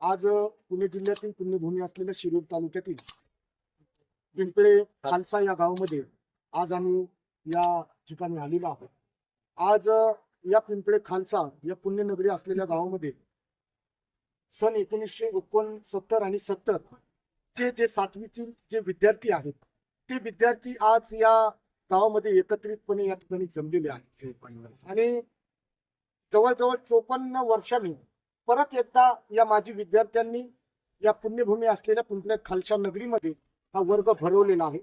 आज पुणे जिल्ह्यातील पुण्यभूमी असलेल्या शिरूर तालुक्यातील पिंपळे खालसा या गावामध्ये आज आम्ही या ठिकाणी आलेलो आहोत. आज या पिंपळे खालसा या पुण्यनगरी असलेल्या गावामध्ये सन एकोणीसशे एकोणसत्तर आणि सत्तर चे जे सातवीतील जे विद्यार्थी आहेत ते विद्यार्थी आज या गावामध्ये एकत्रितपणे या ठिकाणी जमलेले आहेत. आणि जवळजवळ चोपन्न वर्षांनी परत एकदा या माजी विद्यार्थ्यांनी या पुण्यभूमी असलेल्या पिंपल्या खालच्या नगरीमध्ये हा वर्ग भरवलेला आहे.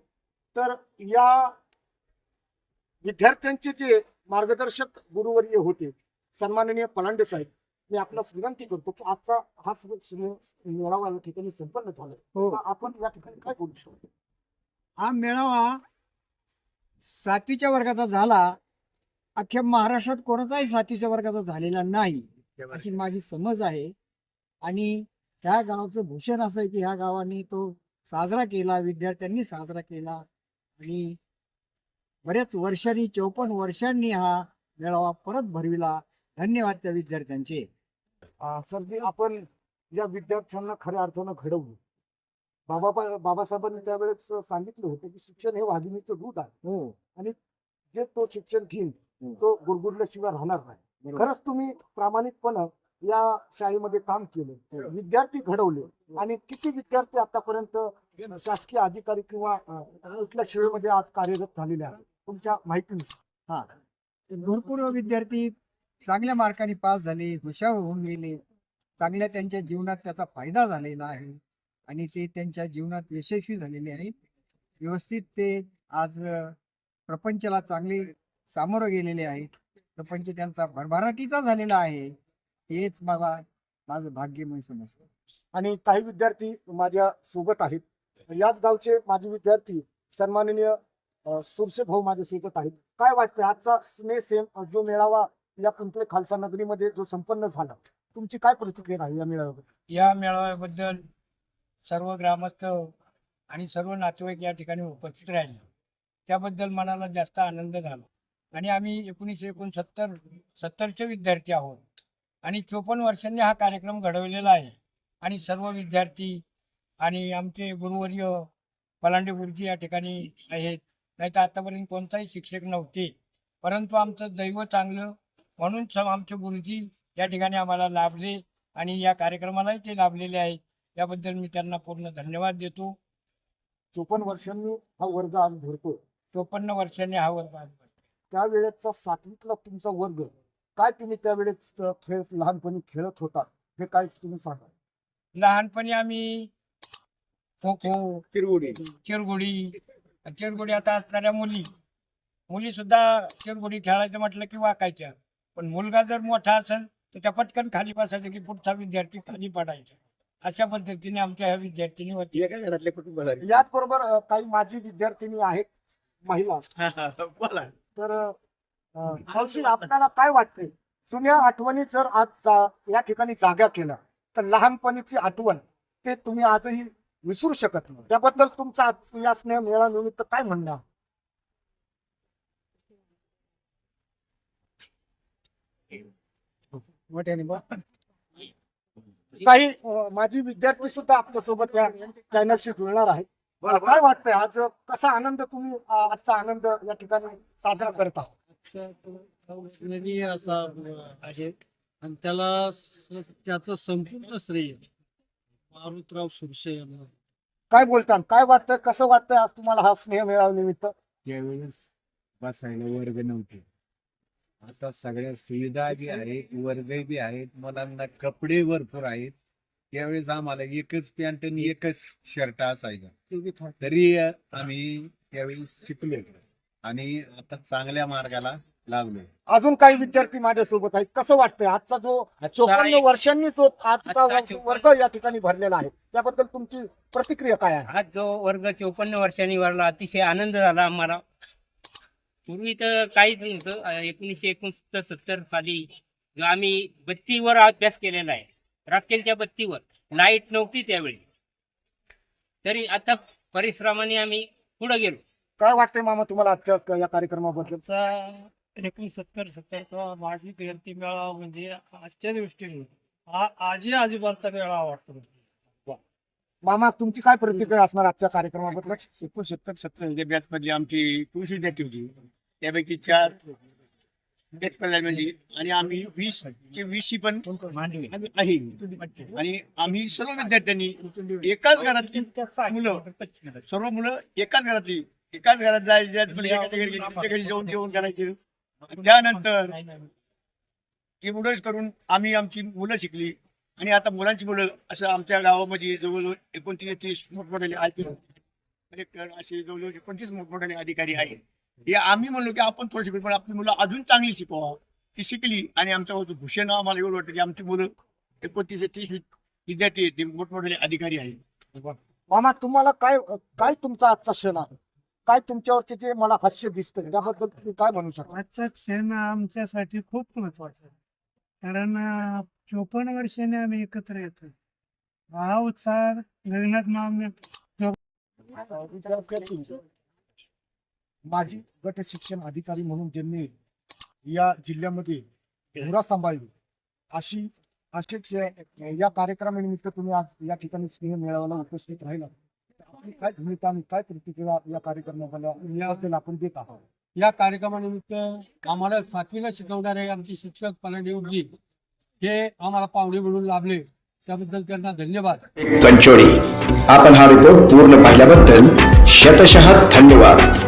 तर या विद्यार्थ्यांचे जे मार्गदर्शक गुरुवर्य होते सन्माननीय पलांडे साहेब मी आपणास विनंती करतो की आजचा हा मेळावा या ठिकाणी संपन्न झाला. हो. आपण या ठिकाणी काय बोलू शकतो? हा मेळावा सातवीच्या वर्गाचा झाला. अख्ख्या महाराष्ट्रात कोणाचाही सातवीच्या वर्गाचा झालेला नाही. अशी माझी समज आहे. आणि ह्या गावाचं भूषण असं आहे की ह्या गावाने तो साजरा केला विद्यार्थ्यांनी साजरा केला. आणि बऱ्याच वर्षांनी चौपन्न वर्षांनी हा मेळावा परत भरविला. धन्यवाद त्या विद्यार्थ्यांचे. सर जी आपण या विद्यार्थ्यांना खऱ्या अर्थानं घडवलं बाबा बाबासाहेबांनी त्यावेळेस सांगितलं होतं की शिक्षण हे वाघिणीचं दूध आहे. हो. जे तो शिक्षण घेईल हम्म. तो गुरगुरल्याशिवाय राहणार नाही. खरंच तुम्ही प्रामाणिकपणे या शाळेमध्ये काम केलं. हो. विद्यार्थी घडवले. आणि किती विद्यार्थी आतापर्यंत शासकीय अधिकारी किंवा इथल्या शाळेमध्ये आज कार्यरत झालेले आहेत. तुमच्या माहितीनुसार. हा. भरपूर विद्यार्थी चांगल्या मार्काने पास झाले हुशार होऊन गेले. चांगल्या त्यांच्या जीवनात त्याचा फायदा झालेला आहे. आणि ते त्यांच्या जीवनात यशस्वी झालेले आहेत व्यवस्थित ते आज प्रपंचाला चांगले सामोरं गेलेले आहेत. प्रपंच त्यांचा भरभराटीचा झालेला आहे. हेच मला माझं भाग्य मी समजतो. आणि काही विद्यार्थी माझ्या सोबत आहेत. याच गावचे माझे विद्यार्थी सन्माननीय सुरसे भाऊ माझ्या सोबत आहेत. काय वाटतं आजचा स्नेह सेम जो मेळावा या पिंपळे खालसा नगरीमध्ये जो संपन्न झाला तुमची काय प्रतिक्रिया आहे या मेळाव्याबद्दल? या मेळाव्याबद्दल सर्व ग्रामस्थ आणि सर्व नातेवाईक या ठिकाणी उपस्थित राहिले. त्याबद्दल मनाला जास्त आनंद झाला. आणि आम्ही एकोणीसशे एकोणसत्तर सत्तरचे विद्यार्थी आहोत. आणि चोपन्न वर्षांनी हा कार्यक्रम घडवलेला आहे. आणि सर्व विद्यार्थी आणि आमचे गुरुवर्य पलांडे गुरुजी या ठिकाणी आहेत. नाही तर आतापर्यंत कोणताही शिक्षक नव्हते. परंतु आमचं दैव चांगलं म्हणून सम आमचे गुरुजी या ठिकाणी आम्हाला लाभले आणि या कार्यक्रमालाही ते लाभलेले आहेत. याबद्दल मी त्यांना पूर्ण धन्यवाद देतो. चोपन्न वर्षांनी हा वर्ग आज भरतो चोपन्न वर्षांनी हा वर्ग आज. त्यावेळेचा सातवीतला तुमचा वर्ग काय तुम्ही त्यावेळेस खेळ लहानपणी खेळत होता? हे काय तुम्ही सांगा? लहानपणी आम्ही खो खो चिरगुडी. चिरगुडी आता असणाऱ्या मुली. मुली सुद्धा चिरगुडी खेळायचं म्हटलं की वाकायच्या. पण मुलगा जर मोठा असेल तर त्या पटकन खाली बसायचं की पुढचा विद्यार्थी खाली पडायचा. अशा पद्धतीने आमच्या ह्या विद्यार्थिनी होती याच बरोबर काही माझी विद्यार्थिनी आहेत महिला. तर मावशी आपल्याला काय वाटतंय? जुन्या आठवणी जर आज या ठिकाणी जागा केल्या तर लहानपणीची आठवण ते तुम्ही आजही विसरू शकत नाही. त्याबद्दल तुमचा या स्नेह मेळानिमित्त काय म्हणणं? काही माझी विद्यार्थी सुद्धा आपल्यासोबत या चॅनलशी जुळणार आहे काय वाटतंय? आज कसा आनंद तुम्ही आजचा आनंद या ठिकाणी साजरा करत आहात? असा आहे. आणि त्याला त्याचं संपूर्ण श्रेय मारुतराव सुरशे यांना. काय बोलता काय वाटतं कसं वाटतंय आज तुम्हाला हा स्नेह मेळाव्यानिमित्त त्यावेळेस बसायला वर्ग नव्हते. आता सगळ्या सुविधा बी आहेत वर्ग बी आहेत मुलांना कपडे भरपूर आहेत. त्यावेळेस आम्हाला एकच पॅन्ट आणि एकच शर्ट असायचा. तरी आम्ही त्यावेळेस शिकलो. आणि आता चांगल्या मार्गाला लागलो. अजून काही विद्यार्थी माझ्या सोबत आहेत. कसं वाटतंय? आजचा जो चोपन्न वर्षांनी जो आजचा वर्ग या ठिकाणी भरलेला आहे. त्याबद्दल तुमची प्रतिक्रिया काय आहे? आज जो वर्ग चौपन्न वर्षांनी वाढला अतिशय आनंद झाला आम्हाला. पूर्वी तर काहीच नव्हतं. एकोणीसशे एकोणसत्तर सत्तर साली जो आम्ही बत्तीवर अभ्यास केलेला आहे. राखेलच्या बत्तीवर. लाइट नव्हती त्यावेळी. तरी आता परिश्रमाने आम्ही पुढे गेलो. काय वाटतंय मामा तुम्हाला आजच्या या कार्यक्रमाबद्दल? आमचा एकोणसत्तर सत्तरचा माझी विद्यार्थी मेळावा म्हणजे आजच्या दृष्टीने. आ- आजी आजोबांचा मेळावा आवडतो मामा तुमची काय प्रतिक्रिया असणार आजच्या कार्यक्रमाबद्दल? एकोणसत्तर सत्तर बॅच मधली आमची चोवीस विद्यार्थी होती. त्यापैकी चार म्हणजे. आणि आम्ही वीस ते वीस ही पण आम्ही आहे. आणि आम्ही सर्व विद्यार्थ्यांनी एकाच घरातली मुलं सर्व मुलं एकाच घरातली एकाच घरात जायचे घरी जाऊन जेवण करायचे. त्यानंतर एवढंच करून आम्ही आमची मुलं शिकली. आणि आता मुलांची मुलं असं आमच्या गावामध्ये जवळजवळ एकोणतीस तीस मोठमोठे कलेक्टर असे जवळजवळ एकोणतीस मोठमोठे अधिकारी आहेत. हे आम्ही म्हणलो की आपण थोडं शिकलो पण आपली मुलं अजून चांगली शिकवा. ती शिकली आणि आमच्या भूषण आम्हाला एवढं वाटतं की आमची मुलं एकोणतीस ते तीस विद्यार्थी आहेत ते मोठमोठे अधिकारी आहेत. मामा तुम्हाला काय काय तुमचा आजचा क्षण आहे? काय तुमच्यावरचे जे मला हास्य दिसतं त्याबद्दल तुम्ही काय म्हणू शकता? आजचा क्षण आमच्यासाठी खूप महत्त्वाचा आहे. कारण चोपन्न वर्षाने आम्ही एकत्र येतो हा उत्साह गगनात माम माजी गट शिक्षण अधिकारी म्हणून ज्यांनी या जिल्ह्यामध्ये धुरा सांभाळली अशी अशीच या कार्यक्रमानिमित्त तुम्ही आज या ठिकाणी स्नेह मेळाव्याला उपस्थित राहिला आपली काय भूमिका आणि काय प्रतिक्रिया या कार्यक्रमाला याबद्दल आपण देत आहोत? या कार्यक्रमानिमित्त आम्हाला सातवीला शिकवणारे आमचे शिक्षक पलादेवजी हे आम्हाला पाहुणे म्हणून लाभले. त्याबद्दल त्यांना धन्यवाद. कंचोळी आपण हा रिपोर्ट पूर्ण पाहिल्याबद्दल शतशः धन्यवाद.